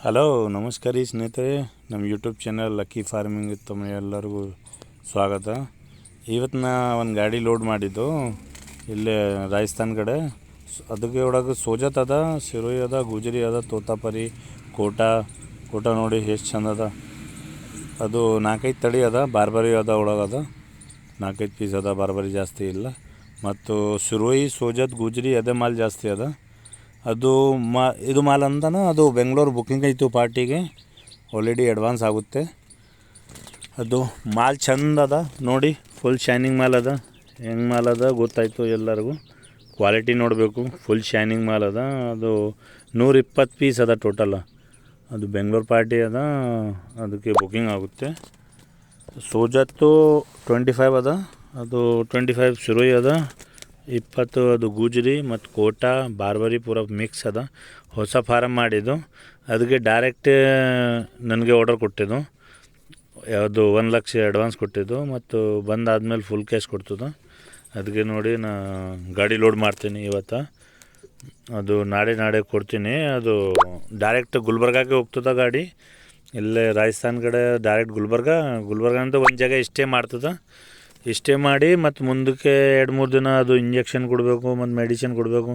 Hello, ನಮಸ್ಕಾರ ಸ್ನೇಹಿತರೆ. ನಮ್ಮ ಯೂಟ್ಯೂಬ್ ಚಾನಲ್ ಲಕ್ಕಿ ಫಾರ್ಮಿಂಗ್ ತಮ್ಮ ಎಲ್ಲರಿಗೂ ಸ್ವಾಗತ. ಇವತ್ತು ನಾ ಒಂದು ಗಾಡಿ ಲೋಡ್ ಮಾಡಿದ್ದು. ಇಲ್ಲಿ ರಾಜಸ್ಥಾನ್ ಕಡೆ. ಅದಕ್ಕೆ ಒಳಗೆ ಸೋಜತ್ ಅದ, ಸಿರೋಯಿ ಅದ, ಗುಜರಿ ಅದ, ತೋತಾಪರಿ, ಕೋಟ. ಕೋಟ ನೋಡಿ ಎಷ್ಟು ಚಂದ ಅದ. ನಾಲ್ಕೈದು ತಳಿ ಅದ, ಬಾರ್ಬರಿ ಅದ ಒಳಗದ ನಾಲ್ಕೈದು ಪೀಸ್ ಅದ, ಬಾರ್ಬರಿ ಜಾಸ್ತಿ ಇಲ್ಲ. ಮತ್ತು ಸಿರೋಯಿ, ಸೋಜತ್, ಗುಜರಿ, ಅದೇ ಮಾಲ್ ಜಾಸ್ತಿ ಅದ. ಅದು ಮಾ, ಇದು ಮಾಲ್ ಅಂತಾನೆ ಅದು ಬೆಂಗಳೂರು ಬುಕ್ಕಿಂಗ್ ಐತು ಪಾರ್ಟಿಗೆ. ಆಲ್ರೆಡಿ ಅಡ್ವಾನ್ಸ್ ಆಗುತ್ತೆ. ಅದು ಮಾಲ್ ಚಂದ ಅದ, ನೋಡಿ ಫುಲ್ ಶೈನಿಂಗ್ ಮಾಲ್ ಅದ. ಹೆಂಗೆ ಮಾಲ್ ಅದ ಗೊತ್ತಾಯಿತು ಎಲ್ಲರಿಗೂ. ಕ್ವಾಲಿಟಿ ನೋಡಬೇಕು ಫುಲ್ ಶೈನಿಂಗ್ ಮಾಲ್ ಅದ. ಅದು ನೂರ ಇಪ್ಪತ್ತು ಪೀಸ್ ಅದ ಟೋಟಲ್ ಅದು ಬೆಂಗಳೂರು ಪಾರ್ಟಿ ಅದ, ಅದಕ್ಕೆ ಬುಕ್ಕಿಂಗ್ ಆಗುತ್ತೆ. ಸೋಜತ್ತು ಟ್ವೆಂಟಿ ಫೈವ್ ಅದ, ಅದು ಟ್ವೆಂಟಿ ಫೈವ್ ಶುರು ಅದ. ಇಪ್ಪತ್ತು, ಅದು ಗುಜರಿ ಮತ್ತು ಕೋಟ ಬಾರ್ಬರಿ ಪೂರ ಮಿಕ್ಸ್ ಅದ. ಹೊಸ ಫಾರಮ್ ಮಾಡಿದ್ದು. ಅದಕ್ಕೆ ಡೈರೆಕ್ಟ್ ನನಗೆ ಆರ್ಡರ್ ಕೊಟ್ಟಿದ್ದು. ಯಾವುದು ಒಂದು ಲಕ್ಷ ಅಡ್ವಾನ್ಸ್ ಕೊಟ್ಟಿದ್ದು. ಮತ್ತು ಬಂದಾದ್ಮೇಲೆ ಫುಲ್ ಕ್ಯಾಶ್ ಕೊಡ್ತಿದ್ದು ಅದಕ್ಕೆ ನೋಡಿ ನಾ ಗಾಡಿ ಲೋಡ್ ಮಾಡ್ತೀನಿ ಇವತ್ತು. ಅದು ನಾಳೆ ನಾಳೆ ಕೊಡ್ತೀನಿ. ಅದು ಡೈರೆಕ್ಟ್ ಗುಲ್ಬರ್ಗಾಗೆ ಹೋಗ್ತದ ಗಾಡಿ. ಇಲ್ಲೇ ರಾಜಸ್ಥಾನ್ ಕಡೆ ಡೈರೆಕ್ಟ್ ಗುಲ್ಬರ್ಗ. ಗುಲ್ಬರ್ಗ ಅಂತ ಒಂದು ಜಾಗ ಇಷ್ಟೇ ಮಾಡ್ತದ. ಇಷ್ಟೇ ಮಾಡಿ, ಮತ್ತು ಮುಂದಕ್ಕೆ ಎರಡು ಮೂರು ದಿನ ಅದು ಇಂಜೆಕ್ಷನ್ ಕೊಡಬೇಕು, ಮತ್ತು ಮೆಡಿಸಿನ್ ಕೊಡಬೇಕು.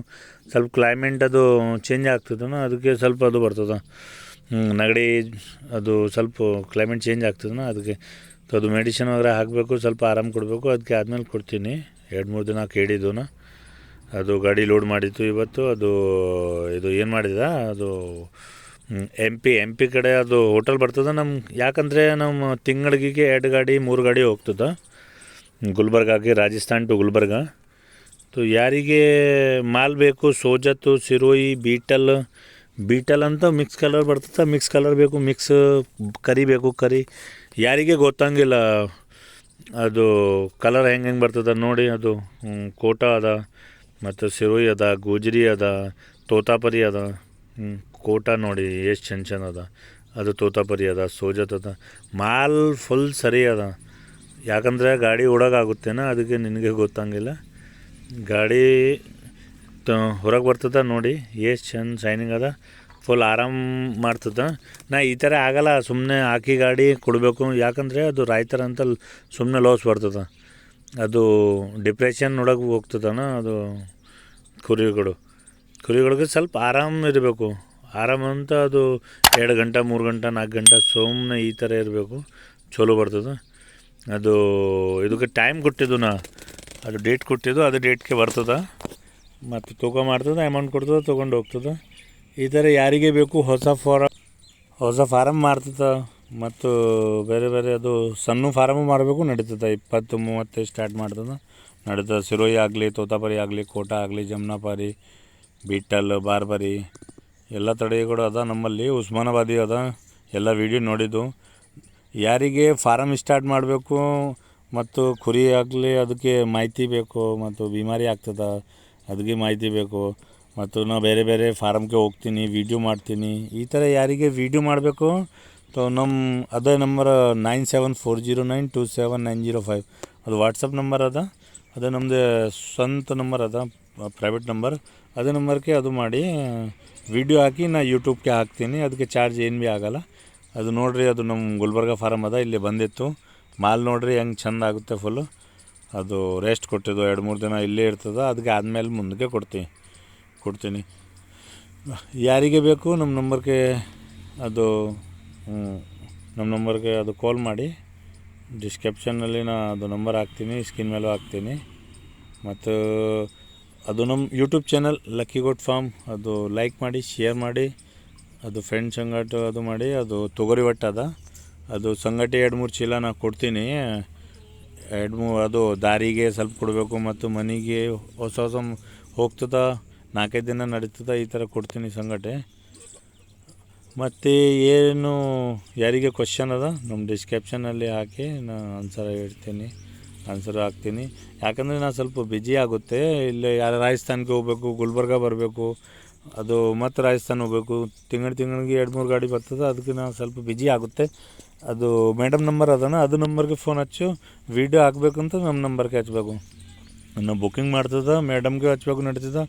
ಸ್ವಲ್ಪ ಕ್ಲೈಮೇಟ್ ಅದು ಚೇಂಜ್ ಆಗ್ತದನ ಅದಕ್ಕೆ ಸ್ವಲ್ಪ ಅದು ಬರ್ತದೆ. ನೆಗಡಿ ಅದು ಸ್ವಲ್ಪ ಕ್ಲೈಮೇಟ್ ಚೇಂಜ್ ಆಗ್ತದನ ಅದಕ್ಕೆ ಅದು ಮೆಡಿಸಿನ್ ವಗैरह ಹಾಕಬೇಕು, ಸ್ವಲ್ಪ ಆರಾಮ್ ಕೊಡಬೇಕು. ಅದಕ್ಕೆ ಆದಮೇಲೆ ಕೊಡ್ತೀನಿ. ಎರಡು ಮೂರು ದಿನ ಕೇಳಿದ್ದು ಅದು ಗಾಡಿ ಲೋಡ್ ಮಾಡಿತ್ತು ಇವತ್ತು. ಅದು, ಇದು ಏನು ಮಾಡಿದ ಅದು ಎಂ ಪಿ ಎಂ ಪಿ ಕಡೆ ಅದು ಹೋಟೆಲ್ ಬರ್ತದೆ ನಮ್ಮ ಯಾಕಂದರೆ ನಮ್ಮ ತಿಂಗಳಿಗೆ ಎರಡು ಗಾಡಿ, ಮೂರು ಗಾಡಿ ಹೋಗ್ತದೆ. ಗುಲ್ಬರ್ಗಾಗೆ, ರಾಜಸ್ಥಾನ್ ಟು ಗುಲ್ಬರ್ಗ. ತೋ ಯಾರಿಗೆ ಮಾಲ್ ಬೇಕು ಸೋಜತ್ತು ಸಿರೋಯಿ, ಬೀಟಲ್ ಬೀಟಲ್ ಅಂತ ಮಿಕ್ಸ್ ಕಲರ್ ಬರ್ತದೆ, ಮಿಕ್ಸ್ ಕಲರ್ ಬೇಕು, ಮಿಕ್ಸ್ ಕರಿ ಬೇಕು, ಕರಿ. ಯಾರಿಗೆ ಗೊತ್ತಂಗಿಲ್ಲ, ಅದು ಕಲರ್ ಹೆಂಗೆ ಹೆಂಗೆ ಬರ್ತದೆ ನೋಡಿ, ಅದು ಕೋಟ ಅದ, ಮತ್ತು ಸಿರೋಯಿ ಅದ, ಗೋಜರಿ ಅದ, ತೋತಾಪರಿ ಅದ ಕೋಟ ನೋಡಿ, ಎಷ್ಟು ಚಂದ ಚಂದ ಅದ. ಅದು ತೋತಾಪರಿ ಅದ ಸೋಜತ್ ಅದ ಮಾಲ್ ಫುಲ್ ಸರಿ ಅದ. ಯಾಕಂದರೆ ಗಾಡಿ ಓಡೋಕ್ಕಾಗುತ್ತೇನ ಅದಕ್ಕೆ ನಿನಗೆ ಗೊತ್ತಂಗಿಲ್ಲ. ಗಾಡಿ ಹೊರಗೆ ಬರ್ತದ ನೋಡಿ, ಎಷ್ಟು ಚಂದ ಶೈನಿಂಗ್ ಅದ ಫುಲ್ ಆರಾಮ್ ಮಾಡ್ತದ. ನಾ ಈ ಥರ ಆಗಲ್ಲ ಸುಮ್ಮನೆ ಹಾಕಿ ಗಾಡಿ ಕೊಡಬೇಕು. ಯಾಕಂದರೆ ಅದು ರೈತರ ಅಂತ ಸುಮ್ಮನೆ ಲಾಸ್ ಬರ್ತದ. ಅದು ಡಿಪ್ರೆಷನ್ ಒಳಗೆ ಹೋಗ್ತದನ, ಅದು ಕುರಿಗಳು. ಕುರಿಗಳಿಗೆ ಸ್ವಲ್ಪ ಆರಾಮ್ ಇರಬೇಕು. ಆರಾಮ್ ಅಂತ ಅದು ಎರಡು ಗಂಟೆ, ಮೂರು ಗಂಟೆ, ನಾಲ್ಕು ಗಂಟೆ ಸುಮ್ಮನೆ ಈ ಥರ ಇರಬೇಕು. ಚಲೋ ಬರ್ತದೆ. ಅದು ಇದಕ್ಕೆ ಟೈಮ್ ಕೊಟ್ಟಿದ್ದು ನಾ. ಅದು ಡೇಟ್ ಕೊಟ್ಟಿದ್ದು, ಅದು ಡೇಟ್ಗೆ ಬರ್ತದೆ. ಮತ್ತು ತಗೋ ಮಾಡ್ತದೆ ಅಮೌಂಟ್ ಕೊಡ್ತದೆ, ತೊಗೊಂಡು ಹೋಗ್ತದೆ. ಈ ಥರ ಯಾರಿಗೆ ಬೇಕು ಹೊಸ ಫಾರಮ್ ಹೊಸ ಫಾರಮ್ ಮಾಡ್ತದೆ. ಮತ್ತು ಬೇರೆ ಬೇರೆ ಅದು ಸಣ್ಣ ಫಾರಮು ಮಾಡಬೇಕು ನಡೀತದೆ. ಇಪ್ಪತ್ತು, ಮೂವತ್ತು ಸ್ಟಾರ್ಟ್ ಮಾಡ್ತದೆ. ನಡೀತದೆ ಸಿರೋಯಿ ಆಗಲಿ, ತೋತಾಪರಿ ಆಗಲಿ, ಕೋಟ ಆಗಲಿ, ಜಮ್ನಾಪಾರಿ ಬಿಟ್ಟಲ್ ಬಾರ್ಬರಿ. ಎಲ್ಲ ತಡೆಗಳು ಅದ ನಮ್ಮಲ್ಲಿ. ಉಸ್ಮಾನಾಬಾದಿ ಅದ. ಎಲ್ಲ ವೀಡಿಯೋ ನೋಡಿದ್ದು. ಯಾರಿಗೆ ಫಾರಮ್ ಸ್ಟಾರ್ಟ್ ಮಾಡಬೇಕು ಮತ್ತು ಕುರಿ ಆಗಲಿ ಅದಕ್ಕೆ ಮಾಹಿತಿ ಬೇಕು ಮತ್ತು ಬಿಮಾರಿ ಆಗ್ತದ ಅದಕ್ಕೆ ಮಾಹಿತಿ ಬೇಕು ಮತ್ತು ನಾವು ಬೇರೆ ಬೇರೆ ಫಾರಮ್ಗೆ ಹೋಗ್ತೀನಿ ವೀಡಿಯೋ ಮಾಡ್ತೀನಿ. ಈ ಥರ ಯಾರಿಗೆ ವೀಡಿಯೋ ಮಾಡಬೇಕು, ತೊ ನಮ್ಮ ಅದೇ number nine seven four zero nine two seven nine zero five ಅದು ವಾಟ್ಸಪ್ ನಂಬರ್ ಅದ. ಅದೇ ನಮ್ಮದು ಸ್ವಂತ ನಂಬರ್ ಅದ ಪ್ರೈವೇಟ್ ನಂಬರ್. ಅದೇ ನಂಬರ್ಗೆ ಅದು ಮಾಡಿ ವಿಡಿಯೋ ಹಾಕಿ ನಾ ಯೂಟ್ಯೂಬ್ಗೆ ಹಾಕ್ತೀನಿ. ಅದಕ್ಕೆ ಚಾರ್ಜ್ ಏನು ಭೀ ಆಗಲ್ಲ. ಅದು ನೋಡಿರಿ, ಅದು ನಮ್ಮ ಗುಲ್ಬರ್ಗ ಫಾರಮ್ ಅದ, ಇಲ್ಲಿ ಬಂದಿತ್ತು. ಮಾಲ್ ನೋಡಿರಿ, ಹೆಂಗೆ ಚಂದ ಆಗುತ್ತೆ ಫುಲ್ಲು ಅದು ರೆಸ್ಟ್ ಕೊಟ್ಟಿದ್ದು, ಎರಡು ಮೂರು ದಿನ ಇಲ್ಲೇ ಇರ್ತದೆ ಅದಕ್ಕೆ ಆದಮೇಲೆ ಮುಂದಕ್ಕೆ ಕೊಡ್ತೀನಿ ಕೊಡ್ತೀನಿ. ಯಾರಿಗೆ ಬೇಕು ನಮ್ಮ ನಂಬರ್ಗೆ ಅದು ನಮ್ಮ ನಂಬರ್ಗೆ ಅದು ಕಾಲ್ ಮಾಡಿ. ಡಿಸ್ಕ್ರಿಪ್ಷನ್ನಲ್ಲಿ ನಾ ಅದು ನಂಬರ್ ಹಾಕ್ತೀನಿ ಸ್ಕ್ರೀನ್ ಮೇಲೂ ಹಾಕ್ತೀನಿ. ಮತ್ತು ಅದು ನಮ್ಮ YouTube channel lucky goat farm ಅದು ಲೈಕ್ ಮಾಡಿ ಶೇರ್ ಮಾಡಿ. ಅದು ಫ್ರೆಂಡ್ ಸಂಗಟ ಅದು ಮಾಡಿ, ಅದು ತೊಗರಿ ಒಟ್ಟು ಅದ. ಅದು ಸಂಗಟಿ ಎರಡು ಮೂರು ಚೀಲ ನಾ ಕೊಡ್ತೀನಿ. ಎರಡು ಮೂರು ಅದು ದಾರಿಗೆ ಸ್ವಲ್ಪ ಕೊಡಬೇಕು ಮತ್ತು ಮನೆಗೆ ಹೊಸ ಹೊಸ ಹೋಗ್ತದ, ನಾಲ್ಕೈದು ದಿನ ನಡೀತದ, ಈ ಥರ ಕೊಡ್ತೀನಿ ಸಂಗಟೆ. ಮತ್ತು ಏನು, ಯಾರಿಗೆ ಕ್ವಶನ್ ಅದ ನಮ್ಮ ಡಿಸ್ಕ್ರಿಪ್ಷನಲ್ಲಿ ಹಾಕಿ ನಾನು ಆನ್ಸರ್ ಹೇಳ್ತೀನಿ ಆನ್ಸರ್ ಹಾಕ್ತೀನಿ. ಯಾಕಂದರೆ ನಾನು ಸ್ವಲ್ಪ ಬ್ಯುಸಿ ಆಗುತ್ತೆ. ಇಲ್ಲಿ ಯಾರು ರಾಜಸ್ಥಾನ್ಗೆ ಹೋಗ್ಬೇಕು, ಗುಲ್ಬರ್ಗ ಬರಬೇಕು ಅದು ಮತ್ತು ರಾಜಸ್ಥಾನ ಹೋಗ್ಬೇಕು. ತಿಂಗಳು ತಿಂಗಳಿಗೆ ಎರಡು ಮೂರು ಗಾಡಿ ಬರ್ತದೆ, ಅದಕ್ಕೆ ನಾವು ಸ್ವಲ್ಪ ಬಿಜಿ ಆಗುತ್ತೆ. ಅದು ಮೇಡಮ್ ನಂಬರ್ ಅದನ ಅದು ನಂಬರ್ಗೆ ಫೋನ್ ಹಚ್ಚು ವೀಡಿಯೋ ಹಾಕ್ಬೇಕಂತ ನಮ್ಮ ನಂಬರ್ಗೆ ಹಚ್ಬೇಕು. ನಾವು ಬುಕ್ಕಿಂಗ್ ಮಾಡ್ತದ ಮೇಡಮ್ಗೆ ಹಚ್ಬೇಕು ನಡೀತದ,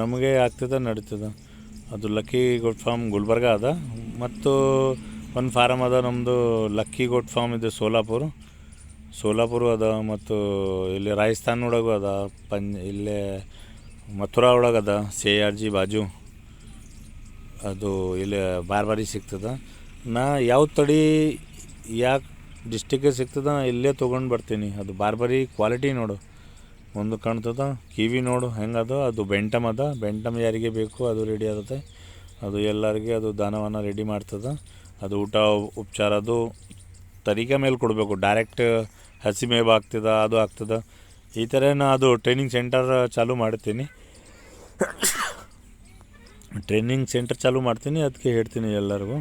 ನಮಗೆ ಆಗ್ತದ, ನಡೀತದ. ಅದು ಲಕ್ಕಿ ಗೋಟ್ ಫಾರ್ಮ್ ಗುಲ್ಬರ್ಗ ಅದ. ಮತ್ತು ಒಂದು ಫಾರಮ್ ಅದ ನಮ್ಮದು ಲಕ್ಕಿ ಗೋಟ್ ಫಾರ್ಮ್ ಇದೆ ಸೋಲಾಪುರ. ಸೋಲಾಪುರ ಅದ, ಮತ್ತು ಇಲ್ಲಿ ರಾಜಸ್ಥಾನ್ ಒಳಗೂ ಅದ. ಪಂಜ್, ಇಲ್ಲೇ ಮಥುರಾ ಒಳಗೆ ಅದ ಸಿ ಆರ್ ಜಿ ಬಾಜು. ಅದು ಇಲ್ಲಿ ಬಾರ್ ಸಿಗ್ತದೆ. ಸಿಗ್ತದ ನಾ ಯಾವ ತಡಿ ಯಾಕೆ ಡಿಸ್ಟಿಕ್ಕಿಗೆ ಸಿಗ್ತದ, ಇಲ್ಲೇ ತೊಗೊಂಡು ಬರ್ತೀನಿ. ಅದು ಬಾರ್ಬರಿ ಕ್ವಾಲಿಟಿ ನೋಡು. ಒಂದು ಕಾಣ್ತದ, ಕಿವಿ ನೋಡು, ಹೆಂಗದ, ಅದು ಬೆಂಟಮ್ ಅದ. ಬೆಂಟಮ್ ಯಾರಿಗೆ ಬೇಕು, ಅದು ರೆಡಿ ಆಗುತ್ತೆ. ಅದು ಎಲ್ಲರಿಗೆ ಅದು ದಾನವನ್ನು ರೆಡಿ ಮಾಡ್ತದ. ಅದು ಊಟ, ಉಪಚಾರ, ಅದು ತರೀಕೆ ಮೇಲೆ ಕೊಡಬೇಕು. ಡೈರೆಕ್ಟ್ ಹಸಿ ಮೇವು ಆಗ್ತದ, ಅದು ಆಗ್ತದ. ಈ ಥರ ಅದು ಟ್ರೈನಿಂಗ್ ಸೆಂಟರ್ ಚಾಲೂ ಮಾಡ್ತೀನಿ. ಟ್ರೈನಿಂಗ್ ಸೆಂಟರ್ ಚಾಲೂ ಮಾಡ್ತೀನಿ ಅದಕ್ಕೆ ಹೇಳ್ತೀನಿ ಎಲ್ಲರಿಗೂ.